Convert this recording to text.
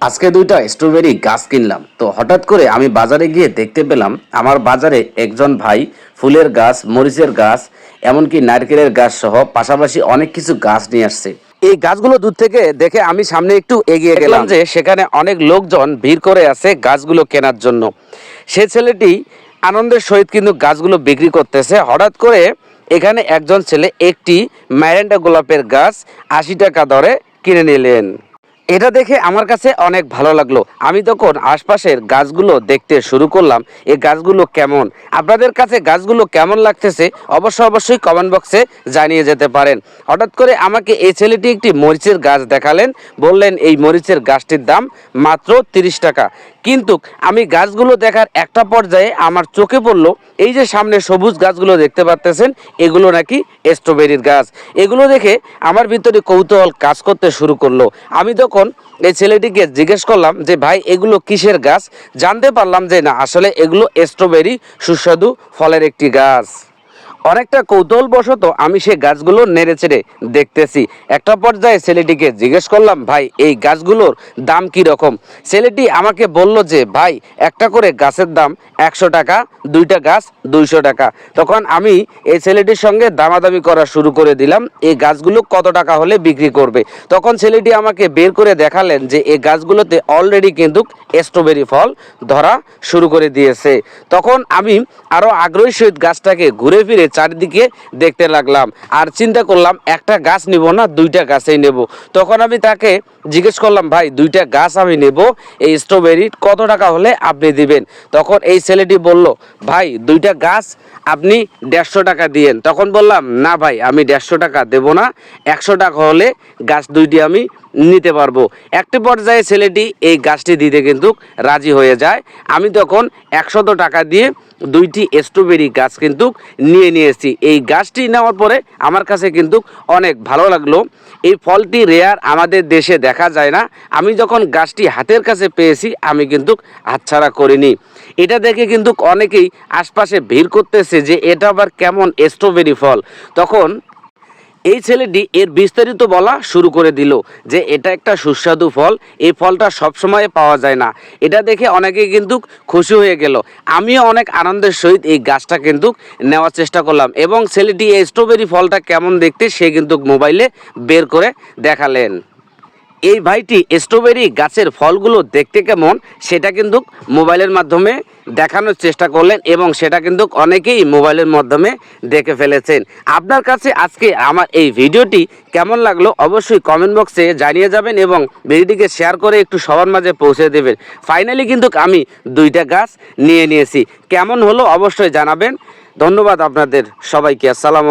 আজকে দুইটা স্ট্রবেরি গাছ কিনলাম। তো হঠাৎ করে আমি বাজারে গিয়ে দেখতে পেলাম আমার বাজারে একজন ভাই ফুলের গাছ মরিচের গাছ এমনকি নারকেলের গাছ সহ পাশাপাশি অনেক কিছু গাছ নিয়ে আসছে। এই গাছগুলো দূর থেকে দেখে আমি সামনে একটু এগিয়ে গেলাম। যে সেখানে অনেক লোকজন ভিড় করে আছে গাছগুলো কেনার জন্য। সে ছেলেটি আনন্দের সহিত কিন্তু গাছগুলো বিক্রি করতেছে। হঠাৎ করে এখানে একজন ছেলে একটি ম্যারেন্ডা গোলাপের গাছ আশি টাকা দরে কিনে নিলেন। এটা দেখে আমার কাছে অনেক ভালো লাগল। আমি তখন আশপাশের গাছগুলো দেখতে শুরু করলাম। এই গাছগুলো কেমন? আপনাদের কাছে গাছগুলো কেমন লাগতেছে? অবশ্য অবশ্যই কমেন্ট বক্সে জানিয়ে যেতে পারেন। হঠাৎ করে আমাকে এই ছেলেটি একটি মরিচের গাছ দেখালেন। বললেন, এই মরিচের গাছটির দাম মাত্র তিরিশ টাকা। কিন্তু আমি গাছগুলো দেখার একটা পর্যায়ে আমার চোখে পড়ল, এই যে সামনে সবুজ গাছগুলো দেখতে পাচ্তেছেন এগুলো নাকি স্ট্রবেরির গাছ। এগুলো দেখে আমার ভিতরে কৌতূহল কাজ করতে শুরু করল। আমি তখন এই ছেলেটিকে জিজ্ঞেস করলাম যে, ভাই, এগুলো কিসের গাছ? জানতে পারলাম যে, না, আসলে এগুলো স্ট্রবেরি সুস্বাদু ফলের একটি গাছ। অনেকটা কৌতূহলবশত আমি সেই গাছগুলো নেড়ে চেড়ে দেখতেছি। একটা পর্যায়ে ছেলেটিকে জিজ্ঞেস করলাম, ভাই, এই গাছগুলোর দাম কি রকম? ছেলেটি আমাকে বলল যে, ভাই, একটা করে গাছের দাম একশো টাকা, দুইটা গাছ দুইশো টাকা। তখন আমি এই ছেলেটির সঙ্গে দামাদামি করা শুরু করে দিলাম, এই গাছগুলো কত টাকা হলে বিক্রি করবে? তখন ছেলেটি আমাকে বের করে দেখালেন যে, এই গাছগুলোতে অলরেডি কিন্তু স্ট্রবেরি ফল ধরা শুরু করে দিয়েছে। তখন আমি আরও আগ্রহী সহিত গাছটাকে ঘুরে ফিরে চারিদিকে দেখতে লাগলাম। আর চিন্তা করলাম, একটা গাছ নিব না, দুইটা গাছেই নেব। তখন আমি তাকে জিজ্ঞেস করলাম, ভাই, দুইটা গাছ আমি নেব, এই স্ট্রবেরি কত টাকা হলে আপনি দিবেন? তখন এই ছেলেটি বলল, ভাই, দুইটা গাছ আপনি দেড়শো টাকা দিয়েন। তখন বললাম, না ভাই, আমি দেড়শো টাকা দেব না, একশো টাকা হলে গাছ দুইটি আমি নিতে পারব। একটি পর্যায়ে ছেলেটি এই গাছটি দিতে কিন্তু রাজি হয়ে যায়। আমি তখন একশত টাকা দিয়ে দুইটি স্ট্রবেরি গাছ কিন্তু নিয়ে নিয়েছি। এই গাছটি নেওয়ার পরে আমার কাছে কিন্তু অনেক ভালো লাগল। এই ফলটি রেয়ার আমাদের দেশে দেখা যায় না। আমি যখন গাছটি হাতের কাছে পেয়েছি, আমি কিন্তু হাতছাড়া করিনি। এটা দেখে কিন্তু অনেকেই আশপাশে ভিড় করতেছে যে এটা আবার কেমন স্ট্রবেরি ফল। তখন এই ছেলেটি এর বিস্তারিত বলা শুরু করে দিল যে এটা একটা সুস্বাদু ফল, এই ফলটা সবসময় পাওয়া যায় না। এটা দেখে অনেকে কিন্তু খুশি হয়ে গেল। আমিও অনেক আনন্দের সহিত এই গাছটা কিন্তু নেওয়ার চেষ্টা করলাম এবং ছেলেটি এই স্ট্রবেরি ফলটা কেমন দেখতে সে কিন্তু মোবাইলে বের করে দেখালেন। এই ভাইটি স্ট্রবেরি গাছের ফলগুলো দেখতে কেমন, সেটা কিন্তু মোবাইলের মাধ্যমে দেখানোর চেষ্টা করলেন এবং সেটা কিন্তু অনেকেই মোবাইলের মাধ্যমে দেখে ফেলেছেন। আপনার কাছে আজকে আমার এই ভিডিওটি কেমন লাগল অবশ্যই কমেন্ট বক্সে জানিয়ে যাবেন এবং ভিডিওটিকে শেয়ার করে একটু সবার মাঝে পৌঁছে দেবেন। ফাইনালি কিন্তু আমি দুইটা গাছ নিয়ে নিয়েছি। কেমন হলো অবশ্যই জানাবেন। ধন্যবাদ আপনাদের সবাইকে। আসসালাম